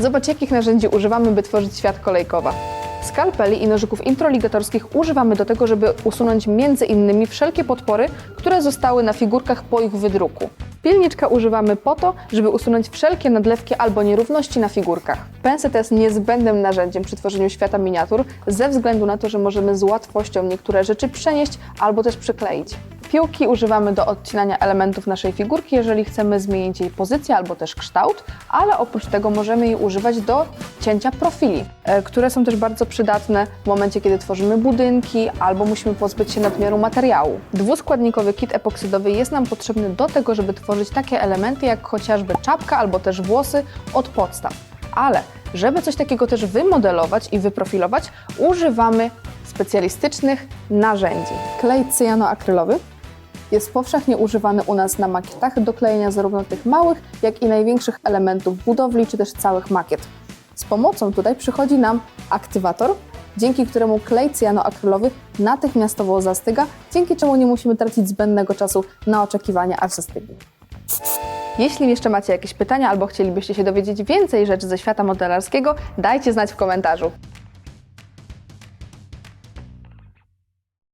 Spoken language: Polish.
Zobacz, jakich narzędzi używamy, by tworzyć świat kolejkowa. Skalpeli i nożyków introligatorskich używamy do tego, żeby usunąć między innymi wszelkie podpory, które zostały na figurkach po ich wydruku. Pilniczka używamy po to, żeby usunąć wszelkie nadlewki albo nierówności na figurkach. Penset jest niezbędnym narzędziem przy tworzeniu świata miniatur, ze względu na to, że możemy z łatwością niektóre rzeczy przenieść albo też przykleić. Piłki używamy do odcinania elementów naszej figurki, jeżeli chcemy zmienić jej pozycję albo też kształt, ale oprócz tego możemy jej używać do cięcia profili, e, które są też bardzo przydatne w momencie, kiedy tworzymy budynki albo musimy pozbyć się nadmiaru materiału. Dwuskładnikowy kit epoksydowy jest nam potrzebny do tego, żeby tworzyć takie elementy jak chociażby czapka albo też włosy od podstaw. Ale żeby coś takiego też wymodelować i wyprofilować, używamy specjalistycznych narzędzi. Klej cyjanoakrylowy jest powszechnie używany u nas na makietach do klejenia zarówno tych małych, jak i największych elementów budowli, czy też całych makiet. Z pomocą tutaj przychodzi nam aktywator, dzięki któremu klej cyjanoakrylowy natychmiastowo zastyga, dzięki czemu nie musimy tracić zbędnego czasu na oczekiwanie, aż zastygnie. Jeśli jeszcze macie jakieś pytania albo chcielibyście się dowiedzieć więcej rzeczy ze świata modelarskiego, dajcie znać w komentarzu.